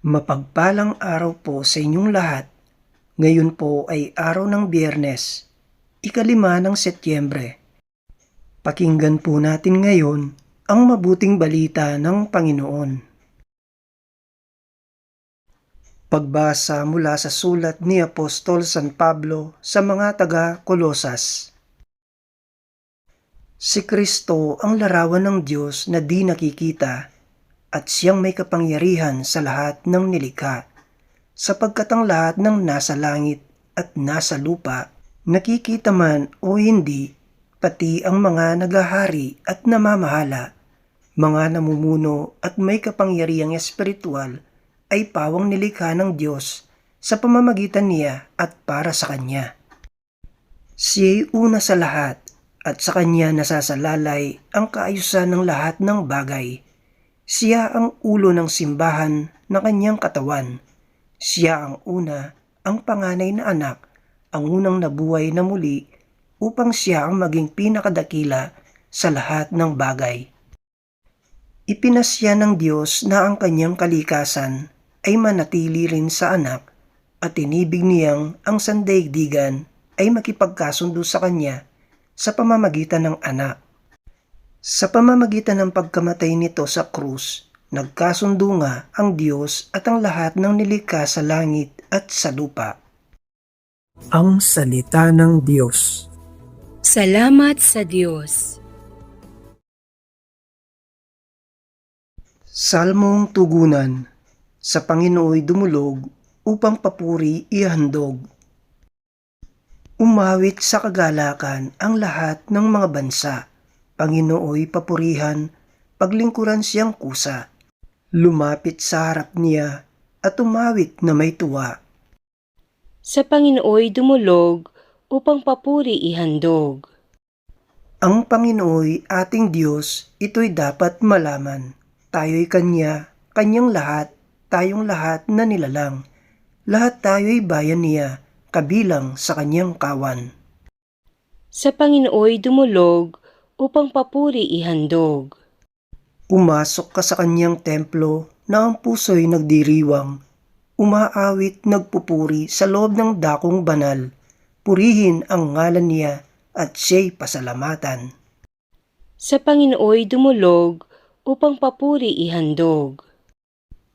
Mapagpalang araw po sa inyong lahat. Ngayon po ay araw ng biyernes, ikalima ng Setyembre. Pakinggan po natin ngayon ang mabuting balita ng Panginoon. Pagbasa mula sa sulat ni Apostol San Pablo sa mga taga-Kolosas. Si Kristo ang larawan ng Diyos na di nakikita at siyang may kapangyarihan sa lahat ng nilikha, sapagkat ang lahat ng nasa langit at nasa lupa, nakikita man o hindi, pati ang mga nagahari at namamahala, mga namumuno at may kapangyarihang espiritual, ay pawang nilikha ng Diyos sa pamamagitan niya at para sa Kanya. Siya'y una sa lahat at sa Kanya nasasalalay ang kaayusan ng lahat ng bagay. Siya ang ulo ng simbahan na kanyang katawan. Siya ang una, ang panganay na anak, ang unang nabuhay na muli upang siya ang maging pinakadakila sa lahat ng bagay. Ipinasya ng Diyos na ang kanyang kalikasan ay manatili rin sa anak at inibig niyang ang sandaigdigan ay makipagkasundo sa kanya sa pamamagitan ng anak. Sa pamamagitan ng pagkamatay nito sa krus, nagkasundo nga ang Diyos at ang lahat ng nilikha sa langit at sa lupa. Ang Salita ng Diyos Salamat sa Diyos. Salmong Tugunan Sa Panginooy dumulog upang papuri ihandog. Umawit sa kagalakan ang lahat ng mga bansa. Panginooy papurihan, paglingkuran siyang kusa. Lumapit sa harap niya at umawit na may tuwa. Sa Panginooy dumulog upang papuri ihandog. Ang Panginooy ating Diyos, ito'y dapat malaman. Tayo'y Kanya, Kanyang lahat, tayong lahat na nilalang. Lahat tayo'y bayan niya, kabilang sa Kanyang kawan. Sa Panginooy dumulog upang papuri ihandog. Pumasok ka sa Kanyang templo na ang puso'y nagdiriwang. Umaawit nagpupuri sa loob ng dakong banal. Purihin ang ngalan niya at siya'y pasalamatan. Sa Panginooy dumulog upang papuri ihandog.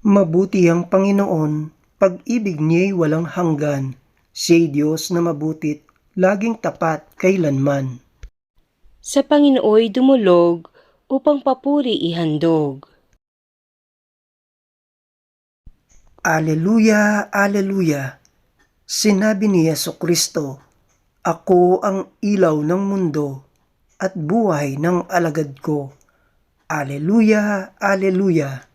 Mabuti ang Panginoon, pag-ibig niya'y walang hanggan. Siya'y Diyos na mabutit, laging tapat kailanman. Sa Panginooy dumulog upang papuri ihandog. Aleluya, Aleluya. Sinabi ni Yeso Kristo, Ako ang ilaw ng mundo at buhay ng alagad ko. Aleluya, Aleluya.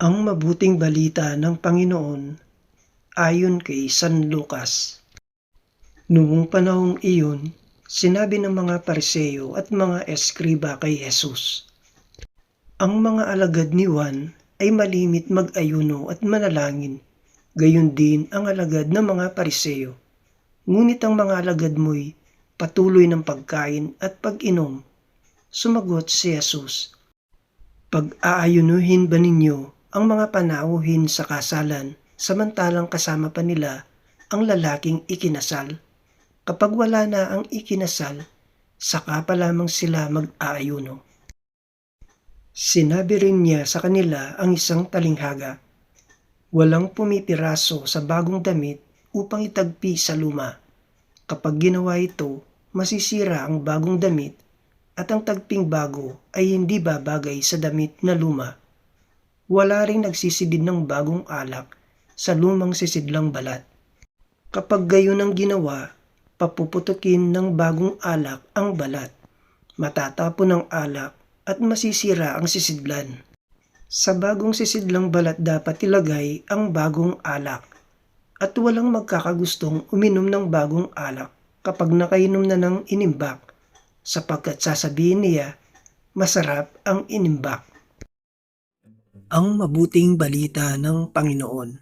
Ang mabuting balita ng Panginoon ayon kay San Lucas. Noong panahong iyon, sinabi ng mga pariseo at mga eskriba kay Jesus, Ang mga alagad ni Juan ay malimit mag-ayuno at manalangin, gayon din ang alagad ng mga pariseo. Ngunit ang mga alagad mo'y patuloy ng pagkain at pag-inom. Sumagot si Jesus, Pag-aayunuhin ba ninyo ang mga panauhin sa kasalan samantalang kasama pa nila ang lalaking ikinasal? Kapag wala na ang ikinasal, saka pa lamang sila mag-aayuno. Sinabi rin niya sa kanila ang isang talinghaga, Walang pumipiraso sa bagong damit upang itagpi sa luma. Kapag ginawa ito, masisira ang bagong damit at ang tagping bago ay hindi babagay sa damit na luma. Wala ring nagsisidid ng bagong alak sa lumang sisidlang balat. Kapag gayon ang ginawa, papuputukin ng bagong alak ang balat. Matatapon ang alak at masisira ang sisidlan. Sa bagong sisidlang balat dapat ilagay ang bagong alak at walang magkakagustong uminom ng bagong alak kapag nakainom na ng inimbak sapagkat sasabihin niya masarap ang inimbak. Ang mabuting balita ng Panginoon.